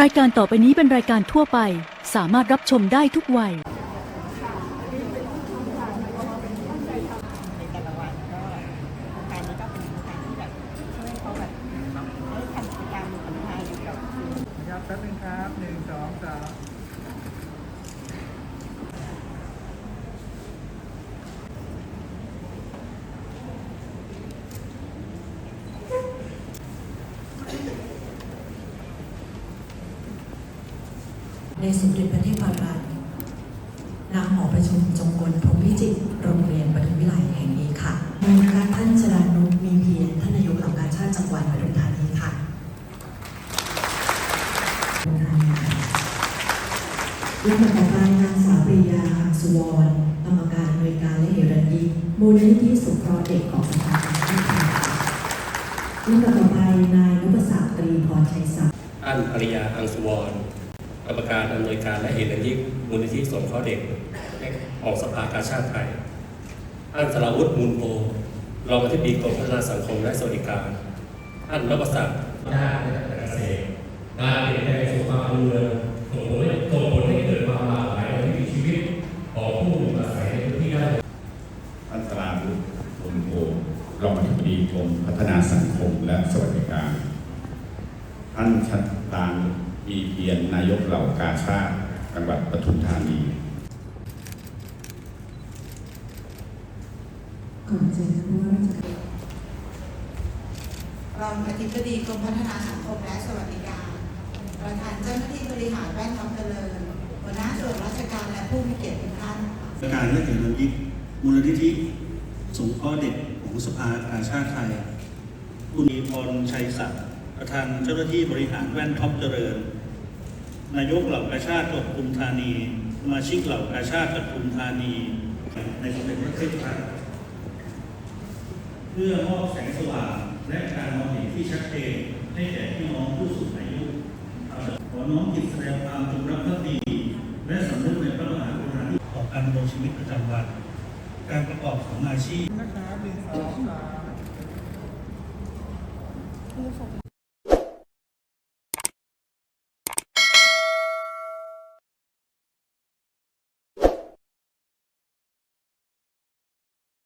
รายการต่อไปนี้เป็นรายการทั่วไป สามารถรับชมได้ทุกวัยในแต่ละวันก็โครงการนี้ก็เป็นโครงการที่แบบช่วยให้เขาแบบได้ทำกิจกรรมผ่อนคลายอยู่กับครับแป๊บนึงครับหนึ่งสองสาม ในสมเด็จพระเทพรัตน์ณหอประชุมจงกลพรหมวิจิตรโรงเรียนปทุมวิไลแห่งนี้ค่ะโดยนะคะท่านชรานุมีเพียรท่านนายกเหล่ากาชาติจังหวัดปทุมธานีค่ะปทุมธานีค่ะลำดับต่อไปนางสาวปริยาหักสุวรรณกรรมการหน่วยการและเหรัญยิมูลนิธิสงเคราะห์เด็กของสภากาชาติไทยค่ะลำดับต่อไปนายนุปศักดิ์ตรีพรชัยศักดิ์อันภริยาอังสุวรรณ กรรมการอำนวยการและเหตุและยิ่งมูลนิธิสงเคราะห์เด็กของสภากาชาติไทยอันสราวุฒิมูลโพรองอธิบดีกรมพัฒนาสังคมและสวัสดิการอันรัฐศักดิ์ด้านเกษตรการเปลี่ยนแปลงสู่ความเมืองส่งผลให้ส่งผลให้เกิดความหลากหลายในวิถีชีวิตของผู้อยู่อาศัยในพื้นที่ได้ท่านสราวุฒิบุญโภรองอธิบดีกรมพัฒนาสังคมและสวัสดิการท่านชัดตาน มีเพียรนายกเหล่ากาชาติจังหวัดปทุมธานีก่อนเชิญท่านผู้ว่าราชการรองอธิบดีกรมพัฒนาสังคมและสวัสดิการ ประธานเจ้าหน้าที่บริหารแวดล้อมเจริญหัวหน้าส่วนราชการและผู้มีเกียรติทุกท่านการและเหตุยิกมูลนิธิสงเคราะห์เด็กของสภากาชาติไทยคุณมีพรชัยศักดิ์ ประธานเจ้าหน้าที่บริหารแว่นท็อปเจริญ นายกเหล่ากาชาติจังหวัดปทุมธานีสมาชิกเหล่ากาชาติจังหวัดปทุมธานี ในสมเด็จพระเทพรัตน์เพื่อมอบแสงสว่างและการมองเห็นที่ชัดเจนให้แก่พี่น้องผู้สูงอายุ ขอน้อมจิตแสดงความจงรักภักดีและสำนึกในพระมหากรุณาธิคุณต่อการดำรงชีวิตประจำวัน การประกอบของอาชีพนะครับหนึ่งสองสาม